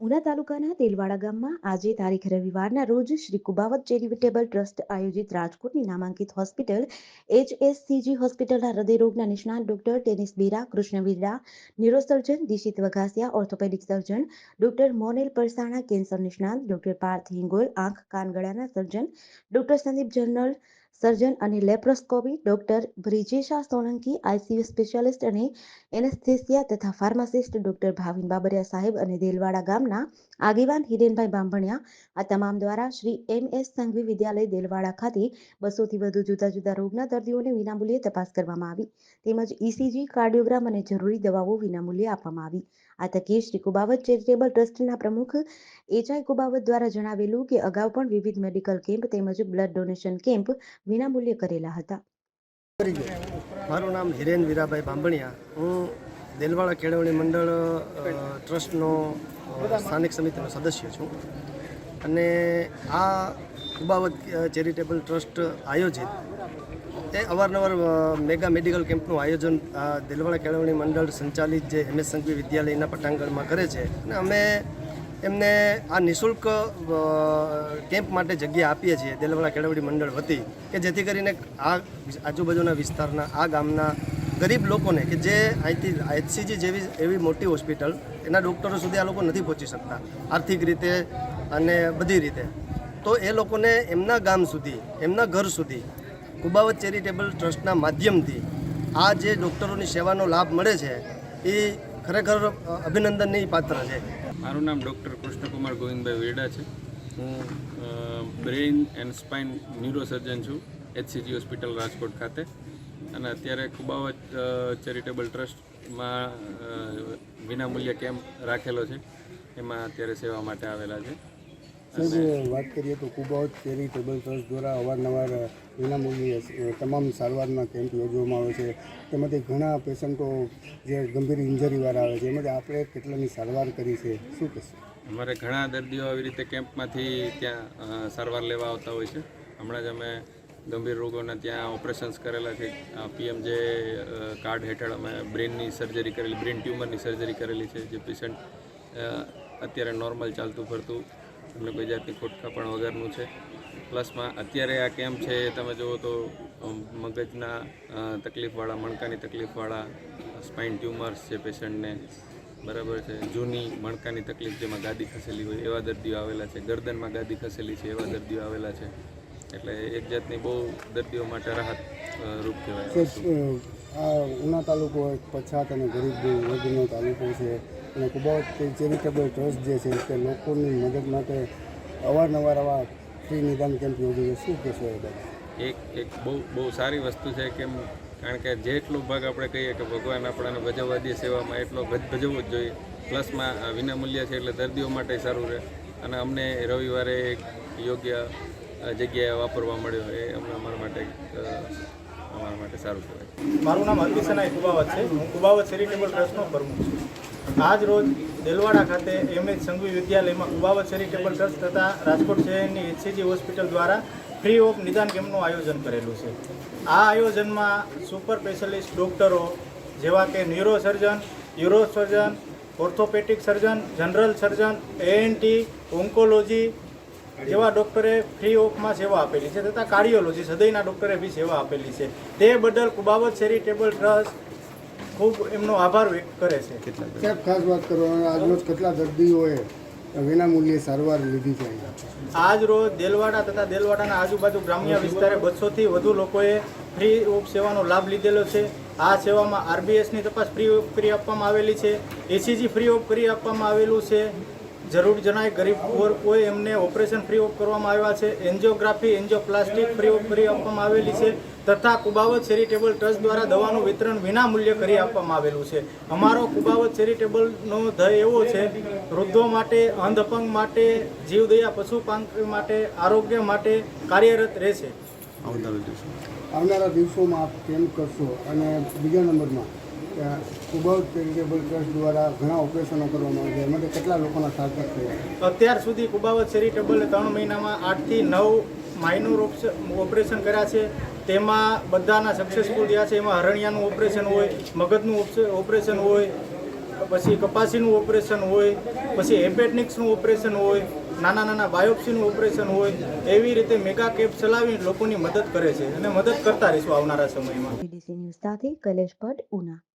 ઉના તાલુકાના તેલવાડા ગામમાં આજે તારીખ રવિવારના રોજ શ્રી કુબાવત ચેરિટેબલ ટ્રસ્ટ આયોજિત રાજકોટની નામાંકિત હોસ્પિટલ એચએસસીજી હોસ્પિટલના હૃદયરોગના નિષ્ણાત doctor Tenis Bera, Krishna Virda neurosurgeon Dishit Vaghasiya, orthopaedic surgeon doctor Monel Parsana, cancer નિષ્ણાત ડોક્ટર પાર્થ હિંગોલ, આંખ, કાન ગળાના surgeon doctor Sandeep general surgeon અને laparoscopy doctor Brijesha Solanki ICU specialist અને એનેસ્થેસિયા તથા ફાર્માસિસ્ટ ડોક્ટર ભાવિન બાબરિયા સાહેબ અને દેલવાડા ગામના આગેવાન હિરેનભાઈ બાંભણિયા આ તમામ દ્વારા શ્રી એમ એસ સંઘવી વિદ્યાલય દેલવાડા ખાતે બસોથી વધુ જુદા જુદા રોગના દર્દીઓને વિનામૂલ્યે તપાસ કરવામાં આવી. તેમજ ઇસીજી કાર્ડિયોગ્રામ અને જરૂરી દવાઓ વિનામૂલ્યે આપવામાં આવી. આ તકે શ્રી કુબાવત ચેરિટેબલ ટ્રસ્ટના પ્રમુખ એચઆઈ કુબાવત દ્વારા જણાવેલું કે અગાઉ પણ વિવિધ મેડિકલ કેમ્પ તેમજ બ્લડ ડોનેશન કેમ્પ વિનામૂલ્યે કરેલા હતા. મારું નામ હિરેન વીરાભાઈ બાંભણિયા. હું દેલવાડા કેળવણી મંડળ ટ્રસ્ટનો સ્થાનિક સમિતિનો સદસ્ય છું. અને આ કુબાવત ચેરિટેબલ ટ્રસ્ટ આયોજિત એ અવારનવાર મેગા મેડિકલ કેમ્પનું આયોજન દેલવાડા કેળવણી મંડળ સંચાલિત જે એમ એસ સંઘવી વિદ્યાલયના પટાંગણમાં કરે છે. અને અમે એમને આ નિઃશુલ્ક કેમ્પ માટે જગ્યા આપીએ છીએ દેલવાડા કેળવણી મંડળ વતી, કે જેથી કરીને આ આજુબાજુના વિસ્તારના, આ ગામના ગરીબ લોકોને કે જે અહીંથી એચસીજી જેવી, એવી મોટી હોસ્પિટલ, એના ડૉક્ટરો સુધી આ લોકો નથી પહોંચી શકતા, આર્થિક રીતે અને બધી રીતે. તો એ લોકોને એમના ગામ સુધી, એમના ઘર સુધી કુબાવત ચેરિટેબલ ટ્રસ્ટના માધ્યમથી આ જે ડૉક્ટરોની સેવાનો લાભ મળે છે, એ ખરેખર અભિનંદનની પાત્ર છે. મારું નામ ડૉક્ટર કૃષ્ણકુમાર ગોવિંદભાઈ વેડા છે. હું બ્રેઇન એન્ડ સ્પાઇન ન્યુરોસર્જન છું, એચસીજી હોસ્પિટલ રાજકોટ ખાતે. અને અત્યારે કુબાવત ચેરિટેબલ ટ્રસ્ટમાં વિનામૂલ્ય કેમ્પ રાખેલો છે. એમાં અત્યારે સેવા માટે આવેલા છે. સાહેબ વાત કરીએ તો ખૂબ કુબાવત ચેરિટેબલ ટ્રસ્ટ દ્વારા અવારનવાર વિનામૂલ્યે તમામ સારવારના કેમ્પ યોજવામાં આવે છે. તેમાંથી ઘણા પેશન્ટો જે ગંભીર ઇન્જરીવાળા આવે છે, એમાંથી આપણે કેટલાની સારવાર કરી છે, શું કહેશો? અમારે ઘણા દર્દીઓ આવી રીતે કેમ્પમાંથી ત્યાં સારવાર લેવા આવતા હોય છે. હમણાં જ અમે ગંભીર રોગોના ત્યાં ઓપરેશન્સ કરેલા છે. પીએમ જે કાર્ડ હેઠળ અમે બ્રેનની સર્જરી કરેલી, બ્રેન ટ્યુમરની સર્જરી કરેલી છે, જે પેશન્ટ અત્યારે નોર્મલ ચાલતું ફરતું એમને કોઈ જાતની ખોટકા પણ વગરનું છે. પ્લસમાં અત્યારે આ કેમ્પ છે તમે જુઓ તો મગજના તકલીફવાળા, મણકાની તકલીફવાળા, સ્પાઇન ટ્યુમર્સ છે પેશન્ટને, બરાબર છે, જૂની મણકાની તકલીફ જેમાં ગાદી ખસેલી હોય એવા દર્દીઓ આવેલા છે, ગરદનમાં ગાદી ખસેલી છે એવા દર્દીઓ આવેલા છે. એટલે એક જાતની બહુ દર્દીઓ માટે રાહત રૂપ કહેવાય. આ ઉના તાલુકો એક પછાત અને ગરીબ વર્ગનો તાલુકો છે. અને કુબાવત ચેરિટેબલ ટ્રસ્ટ જે છે તે લોકોની મદદ માટે અવારનવાર આવા ફ્રી નિદાન કેમ્પ યોજે છે. શું કહેશો એ બાબતે? એક એક બહુ બહુ સારી વસ્તુ છે કેમ કારણ કે જેટલો ભાગ આપણે કહીએ કે ભગવાન આપણાને ભજવવા દે સેવામાં એટલો ભજ ભજવવો જ જોઈએ. પ્લસમાં વિનામૂલ્ય છે એટલે દર્દીઓ માટે સારું રહે. અને અમને રવિવારે એક યોગ્ય જગ્યાએ વાપરવા મળ્યો એ અમને અમારા માટે અમારા માટે સારું કહેવાય. મારું નામ હરકિશનાઈ કુબાવત છે. હું કુબાવત ચેરિટેબલ ટ્રસ્ટનો પ્રમુખ છું. આજ રોજ દેલવાડા ખાતે એમ એચ સંઘવી વિદ્યાલયમાં કુબાવત ચેરિટેબલ ટ્રસ્ટ તથા રાજકોટ શહેરની એચસીજી હોસ્પિટલ દ્વારા ફ્રી ઓફ નિદાન કેમ્પનું આયોજન કરેલું છે. આ આયોજનમાં સુપર સ્પેશિયાલિસ્ટ ડૉક્ટરો જેવા કે neurosurgeon urosurgeon, orthopaedic surgeon, general surgeon ENT oncology જેવા ડૉક્ટરે ફ્રી ઓફમાં સેવા આપેલી છે તથા કાર્ડિયોલોજી હૃદયના ડૉક્ટરે બી સેવા આપેલી છે. તે બદલ કુબાવત ચેરિટેબલ ટ્રસ્ટ ખૂબ એમનો આભાર વ્યક્ત કરે છે. સાહેબ ખાસ વાત કરવાનો આજરોજ કેટલા દર્દીઓએ વિનામૂલ્યે સારવાર લીધી છે આજ રોજ દેલવાડા તથા દેલવાડાના આજુબાજુ ગ્રામ્ય વિસ્તારે બસોથી વધુ લોકોએ ફ્રી ઓફ સેવાનો લાભ લીધેલો છે. આ સેવામાં આરબીએસની તપાસ ફ્રી ઓફ કરી આપવામાં આવેલી છે. એસીજી ફ્રી ઓફ કરી આપવામાં આવેલું છે. જરૂર જણાય ગરીબ પુઅર કોઈ એમને ઓપરેશન ફ્રી ઓફ કરવામાં આવ્યા છે angiography angioplastic free of free આપવામાં આવેલી છે તથા કુબાવત ચેરિટેબલ ટ્રસ્ટ દ્વારા દવાનું વિતરણ વિના મૂલ્ય કરી આપવામાં આવેલું છે. અમારો કુબાવત ચેરિટેબલનો ધ્યેય એવો છે વૃદ્ધો માટે અંધ અપંગ માટે જીવદયા પશુ માટે આરોગ્ય માટે કાર્યરત રહેશે. આવનારા દિવસોમાં આપ કેમ કરશો? અને બીજા નંબરમાં. કે કુબાવત ચેરિટેબલ ટ્રસ્ટ દ્વારા ઘણા ઓપરેશનો કરવામાં આવ્યા છે. એમાંથી કેટલા લોકોના સાર્થક થયા? અત્યાર સુધી કુબાવત ચેરિટેબલે ત્રણ મહિનામાં આઠથી નવ માઇનોર ઓપરેશન કર્યા છે. તેમાં બધાના સક્સેસફુલ થયા છે. એમાં હરણિયાનું ઓપરેશન હોય મગજનું ઓપરેશન હોય પછી કપાસીનું ઓપરેશન હોય પછી હેપેટનિક્સનું ઓપરેશન હોય નાના નાના બાયોપ્સીનું ઓપરેશન હોય એવી રીતે મેગા કેમ્પ ચલાવી લોકોની મદદ કરે છે અને મદદ કરતા રહીશું આવનારા સમયમાં. ડીડીસી ન્યૂઝ સાથે કૈલેશ ભટ્ટ ઉના.